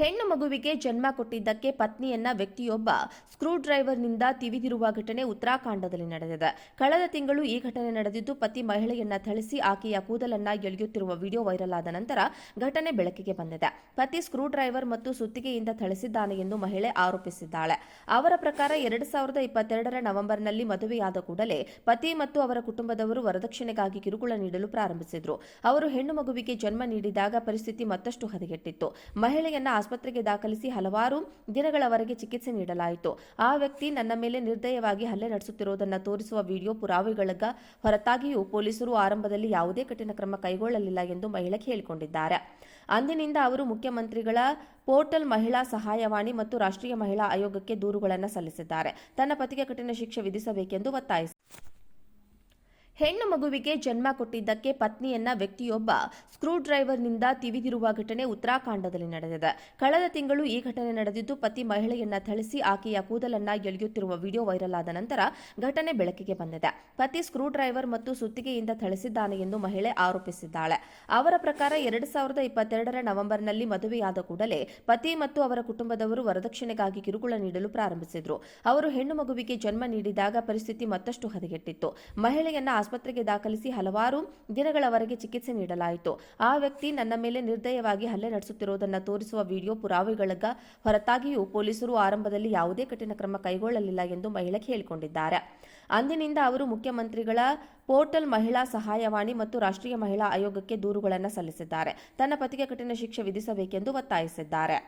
ಹೆಣ್ಣು ಮಗುವಿಗೆ ಜನ್ಮ ಕೊಟ್ಟಿದ್ದಕ್ಕೆ ಪತ್ನಿಯನ್ನ ವ್ಯಕ್ತಿಯೊಬ್ಬ ಸ್ಕ್ರೂ ಡ್ರೈವರ್ನಿಂದ ತಿವಿದಿರುವ ಘಟನೆ ಉತ್ತರಾಖಂಡದಲ್ಲಿ ನಡೆದಿದೆ. ಕಳೆದ ತಿಂಗಳು ಈ ಘಟನೆ ನಡೆದಿದ್ದು, ಪತಿ ಮಹಿಳೆಯನ್ನ ಥಳಿಸಿ ಆಕೆಯ ಕೂದಲನ್ನ ಎಳೆಯುತ್ತಿರುವ ವಿಡಿಯೋ ವೈರಲ್ ಆದ ನಂತರ ಘಟನೆ ಬೆಳಕಿಗೆ ಬಂದಿದೆ. ಪತಿ ಸ್ಕ್ರೂ ಡ್ರೈವರ್ ಮತ್ತು ಸುತ್ತಿಗೆಯಿಂದ ಥಳಿಸಿದ್ದಾನೆ ಎಂದು ಮಹಿಳೆ ಆರೋಪಿಸಿದ್ದಾಳೆ. ಅವರ ಪ್ರಕಾರ ಎರಡು ಸಾವಿರದ ಇಪ್ಪತ್ತೆರಡರ ನವೆಂಬರ್ನಲ್ಲಿ ಮದುವೆಯಾದ ಕೂಡಲೇ ಪತಿ ಮತ್ತು ಅವರ ಕುಟುಂಬದವರು ವರದಕ್ಷಿಣೆಗಾಗಿ ಕಿರುಕುಳ ನೀಡಲು ಪ್ರಾರಂಭಿಸಿದರು. ಅವರು ಹೆಣ್ಣು ಮಗುವಿಗೆ ಜನ್ಮ ನೀಡಿದಾಗ ಪರಿಸ್ಥಿತಿ ಮತ್ತಷ್ಟು ಹದಗೆಟ್ಟಿತ್ತು. ಮಹಿಳೆಯನ್ನ ಆಸ್ಪತ್ರೆಗೆ ದಾಖಲಿಸಿ ಹಲವಾರು ದಿನಗಳವರೆಗೆ ಚಿಕಿತ್ಸೆ ನೀಡಲಾಯಿತು. ಆ ವ್ಯಕ್ತಿ ನನ್ನ ಮೇಲೆ ನಿರ್ದಯವಾಗಿ ಹಲ್ಲೆ ನಡೆಸುತ್ತಿರುವುದನ್ನು ತೋರಿಸುವ ವಿಡಿಯೋ ಪುರಾವೆಗಳ ಹೊರತಾಗಿಯೂ ಪೊಲೀಸರು ಆರಂಭದಲ್ಲಿ ಯಾವುದೇ ಕಠಿಣ ಕ್ರಮ ಕೈಗೊಳ್ಳಲಿಲ್ಲ ಎಂದು ಮಹಿಳೆ ಹೇಳಿಕೊಂಡಿದ್ದಾರೆ. ಅಂದಿನಿಂದ ಅವರು ಮುಖ್ಯಮಂತ್ರಿಗಳ ಪೋರ್ಟಲ್ ಮಹಿಳಾ ಸಹಾಯವಾಣಿ ಮತ್ತು ರಾಷ್ಟ್ರೀಯ ಮಹಿಳಾ ಆಯೋಗಕ್ಕೆ ದೂರುಗಳನ್ನು ಸಲ್ಲಿಸಿದ್ದಾರೆ. ತನ್ನ ಪತಿಗೆ ಕಠಿಣ ಶಿಕ್ಷೆ ವಿಧಿಸಬೇಕೆಂದು ಒತ್ತಾಯಿಸಿದರು ಹೆಣ್ಣು ಮಗುವಿಗೆ ಜನ್ಮ ಕೊಟ್ಟಿದ್ದಕ್ಕೆ ಪತ್ನಿಯನ್ನ ವ್ಯಕ್ತಿಯೊಬ್ಬ ಸ್ಕ್ರೂ ಡ್ರೈವರ್ನಿಂದ ತಿವಿದಿರುವ ಘಟನೆ ಉತ್ತರಾಖಂಡದಲ್ಲಿ ನಡೆದಿದೆ. ಕಳೆದ ತಿಂಗಳು ಈ ಘಟನೆ ನಡೆದಿದ್ದು, ಪತಿ ಮಹಿಳೆಯನ್ನ ಥಳಿಸಿ ಆಕೆಯ ಕೂದಲನ್ನ ಎಳೆಯುತ್ತಿರುವ ವಿಡಿಯೋ ವೈರಲ್ ಆದ ನಂತರ ಘಟನೆ ಬೆಳಕಿಗೆ ಬಂದಿದೆ. ಪತಿ ಸ್ಕ್ರೂ ಡ್ರೈವರ್ ಮತ್ತು ಸುತ್ತಿಗೆಯಿಂದ ಥಳಿಸಿದ್ದಾನೆ ಎಂದು ಮಹಿಳೆ ಆರೋಪಿಸಿದ್ದಾಳೆ. ಅವರ ಪ್ರಕಾರ ಎರಡು ಸಾವಿರದ ಇಪ್ಪತ್ತೆರಡರ ನವೆಂಬರ್ನಲ್ಲಿ ಮದುವೆಯಾದ ಕೂಡಲೇ ಪತಿ ಮತ್ತು ಅವರ ಕುಟುಂಬದವರು ವರದಕ್ಷಿಣೆಗಾಗಿ ಕಿರುಕುಳ ನೀಡಲು ಪ್ರಾರಂಭಿಸಿದರು. ಅವರು ಹೆಣ್ಣು ಮಗುವಿಗೆ ಜನ್ಮ ನೀಡಿದಾಗ ಪರಿಸ್ಥಿತಿ ಮತ್ತಷ್ಟು ಹದಗೆಟ್ಟಿತ್ತು. ಮಹಿಳೆಯನ್ನ ಆಸ್ಪತ್ರೆಗೆ ದಾಖಲಿಸಿ ಹಲವಾರು ದಿನಗಳವರೆಗೆ ಚಿಕಿತ್ಸೆ ನೀಡಲಾಯಿತು. ಆ ವ್ಯಕ್ತಿ ನನ್ನ ಮೇಲೆ ನಿರ್ದಯವಾಗಿ ಹಲ್ಲೆ ನಡೆಸುತ್ತಿರುವುದನ್ನು ತೋರಿಸುವ ವಿಡಿಯೋ ಪುರಾವೆಗಳ ಹೊರತಾಗಿಯೂ ಪೊಲೀಸರು ಆರಂಭದಲ್ಲಿ ಯಾವುದೇ ಕಠಿಣ ಕ್ರಮ ಕೈಗೊಳ್ಳಲಿಲ್ಲ ಎಂದು ಮಹಿಳೆ ಹೇಳಿಕೊಂಡಿದ್ದಾರೆ. ಅಂದಿನಿಂದ ಅವರು ಮುಖ್ಯಮಂತ್ರಿಗಳ ಪೋರ್ಟಲ್ ಮಹಿಳಾ ಸಹಾಯವಾಣಿ ಮತ್ತು ರಾಷ್ಟ್ರೀಯ ಮಹಿಳಾ ಆಯೋಗಕ್ಕೆ ದೂರುಗಳನ್ನು ಸಲ್ಲಿಸಿದ್ದಾರೆ. ತನ್ನ ಪತಿಗೆ ಕಠಿಣ ಶಿಕ್ಷೆ ವಿಧಿಸಬೇಕೆಂದು ಒತ್ತಾಯಿಸಿದ್ದಾರೆ.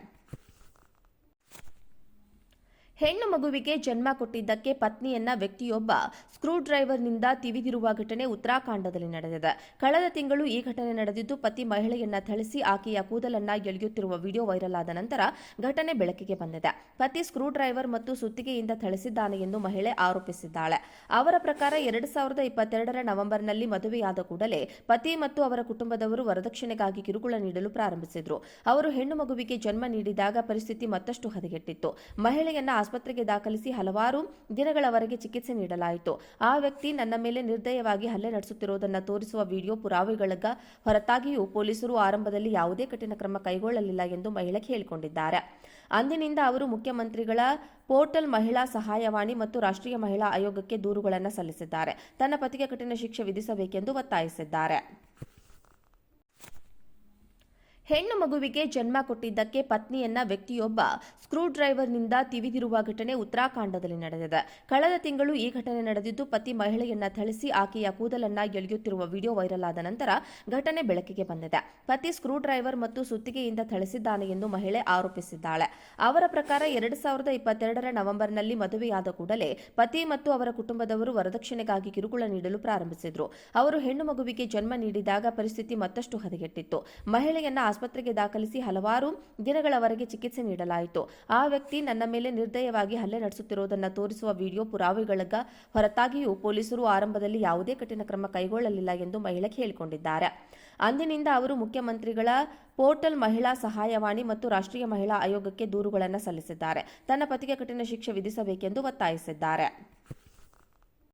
ಹೆಣ್ಣು ಮಗುವಿಗೆ ಜನ್ಮ ಕೊಟ್ಟಿದ್ದಕ್ಕೆ ಪತ್ನಿಯನ್ನ ವ್ಯಕ್ತಿಯೊಬ್ಬ ಸ್ಕ್ರೂ ಡ್ರೈವರ್ನಿಂದ ತಿವಿದಿರುವ ಘಟನೆ ಉತ್ತರಾಖಂಡದಲ್ಲಿ ನಡೆದಿದೆ. ಕಳೆದ ತಿಂಗಳು ಈ ಘಟನೆ ನಡೆದಿದ್ದು, ಪತಿ ಮಹಿಳೆಯನ್ನ ಥಳಿಸಿ ಆಕೆಯ ಕೂದಲನ್ನ ಎಳೆಯುತ್ತಿರುವ ವಿಡಿಯೋ ವೈರಲ್ ಆದ ನಂತರ ಘಟನೆ ಬೆಳಕಿಗೆ ಬಂದಿದೆ. ಪತಿ ಸ್ಕ್ರೂ ಡ್ರೈವರ್ ಮತ್ತು ಸುತ್ತಿಗೆಯಿಂದ ಥಳಿಸಿದ್ದಾನೆ ಎಂದು ಮಹಿಳೆ ಆರೋಪಿಸಿದ್ದಾಳೆ. ಅವರ ಪ್ರಕಾರ ಎರಡು ಸಾವಿರದ ಇಪ್ಪತ್ತೆರಡರ ನವೆಂಬರ್ನಲ್ಲಿ ಮದುವೆಯಾದ ಕೂಡಲೇ ಪತಿ ಮತ್ತು ಅವರ ಕುಟುಂಬದವರು ವರದಕ್ಷಿಣೆಗಾಗಿ ಕಿರುಕುಳ ನೀಡಲು ಪ್ರಾರಂಭಿಸಿದರು. ಅವರು ಹೆಣ್ಣು ಮಗುವಿಗೆ ಜನ್ಮ ನೀಡಿದಾಗ ಪರಿಸ್ಥಿತಿ ಮತ್ತಷ್ಟು ಹದಗೆಟ್ಟಿತ್ತು. ಮಹಿಳೆಯನ್ನ ಆಸ್ಪತ್ರೆಗೆ ದಾಖಲಿಸಿ ಹಲವಾರು ದಿನಗಳವರೆಗೆ ಚಿಕಿತ್ಸೆ ನೀಡಲಾಯಿತು. ಆ ವ್ಯಕ್ತಿ ನನ್ನ ಮೇಲೆ ನಿರ್ದಯವಾಗಿ ಹಲ್ಲೆ ನಡೆಸುತ್ತಿರುವುದನ್ನು ತೋರಿಸುವ ವಿಡಿಯೋ ಪುರಾವೆಗಳಗ ಹೊರತಾಗಿಯೂ ಪೊಲೀಸರು ಆರಂಭದಲ್ಲಿ ಯಾವುದೇ ಕಠಿಣ ಕ್ರಮ ಕೈಗೊಳ್ಳಲಿಲ್ಲ ಎಂದು ಮಹಿಳೆ ಹೇಳಿಕೊಂಡಿದ್ದಾರೆ. ಅಂದಿನಿಂದ ಅವರು ಮುಖ್ಯಮಂತ್ರಿಗಳ ಪೋರ್ಟಲ್ ಮಹಿಳಾ ಸಹಾಯವಾಣಿ ಮತ್ತು ರಾಷ್ಟ್ರೀಯ ಮಹಿಳಾ ಆಯೋಗಕ್ಕೆ ದೂರುಗಳನ್ನು ಸಲ್ಲಿಸಿದ್ದಾರೆ. ತನ್ನ ಪತಿಗೆ ಕಠಿಣ ಶಿಕ್ಷೆ ವಿಧಿಸಬೇಕೆಂದು ಒತ್ತಾಯಿಸಿದ್ದಾರೆ. ಹೆಣ್ಣು ಮಗುವಿಗೆ ಜನ್ಮ ಕೊಟ್ಟಿದ್ದಕ್ಕೆ ಪತ್ನಿಯನ್ನ ವ್ಯಕ್ತಿಯೊಬ್ಬ ಸ್ಕ್ರೂ ಡ್ರೈವರ್ನಿಂದ ತಿವಿದಿರುವ ಘಟನೆ ಉತ್ತರಾಖಂಡದಲ್ಲಿ ನಡೆದಿದೆ. ಕಳೆದ ತಿಂಗಳು ಈ ಘಟನೆ ನಡೆದಿದ್ದು, ಪತಿ ಮಹಿಳೆಯನ್ನ ಥಳಿಸಿ ಆಕೆಯ ಕೂದಲನ್ನ ಎಳೆಯುತ್ತಿರುವ ವಿಡಿಯೋ ವೈರಲ್ ಆದ ನಂತರ ಘಟನೆ ಬೆಳಕಿಗೆ ಬಂದಿದೆ. ಪತಿ ಸ್ಕ್ರೂ ಡ್ರೈವರ್ ಮತ್ತು ಸುತ್ತಿಗೆಯಿಂದ ಥಳಿಸಿದ್ದಾನೆ ಎಂದು ಮಹಿಳೆ ಆರೋಪಿಸಿದ್ದಾಳೆ. ಅವರ ಪ್ರಕಾರ ಎರಡು ಸಾವಿರದ ಇಪ್ಪತ್ತೆರಡರ ನವೆಂಬರ್ನಲ್ಲಿ ಮದುವೆಯಾದ ಕೂಡಲೇ ಪತಿ ಮತ್ತು ಅವರ ಕುಟುಂಬದವರು ವರದಕ್ಷಿಣೆಗಾಗಿ ಕಿರುಕುಳ ನೀಡಲು ಪ್ರಾರಂಭಿಸಿದ್ರು. ಅವರು ಹೆಣ್ಣು ಮಗುವಿಗೆ ಜನ್ಮ ನೀಡಿದಾಗ ಪರಿಸ್ಥಿತಿ ಮತ್ತಷ್ಟು ಹದಗೆಟ್ಟಿತ್ತು. ಮಹಿಳೆಯನ್ನ ಆಸ್ಪತ್ರೆಗೆ ದಾಖಲಿಸಿ ಹಲವಾರು ದಿನಗಳವರೆಗೆ ಚಿಕಿತ್ಸೆ ನೀಡಲಾಯಿತು. ಆ ವ್ಯಕ್ತಿ ನನ್ನ ಮೇಲೆ ನಿರ್ದಯವಾಗಿ ಹಲ್ಲೆ ನಡೆಸುತ್ತಿರುವುದನ್ನು ತೋರಿಸುವ ವಿಡಿಯೋ ಪುರಾವೆಗಳ ಹೊರತಾಗಿಯೂ ಪೊಲೀಸರು ಆರಂಭದಲ್ಲಿ ಯಾವುದೇ ಕಠಿಣ ಕ್ರಮ ಕೈಗೊಳ್ಳಲಿಲ್ಲ ಎಂದು ಮಹಿಳೆ ಹೇಳಿಕೊಂಡಿದ್ದಾರೆ. ಅಂದಿನಿಂದ ಅವರು ಮುಖ್ಯಮಂತ್ರಿಗಳ ಪೋರ್ಟಲ್ ಮಹಿಳಾ ಸಹಾಯವಾಣಿ ಮತ್ತು ರಾಷ್ಟ್ರೀಯ ಮಹಿಳಾ ಆಯೋಗಕ್ಕೆ ದೂರುಗಳನ್ನು ಸಲ್ಲಿಸಿದ್ದಾರೆ. ತನ್ನ ಪತಿಗೆ ಕಠಿಣ ಶಿಕ್ಷೆ ವಿಧಿಸಬೇಕೆಂದು ಒತ್ತಾಯಿಸಿದ್ದಾರೆ.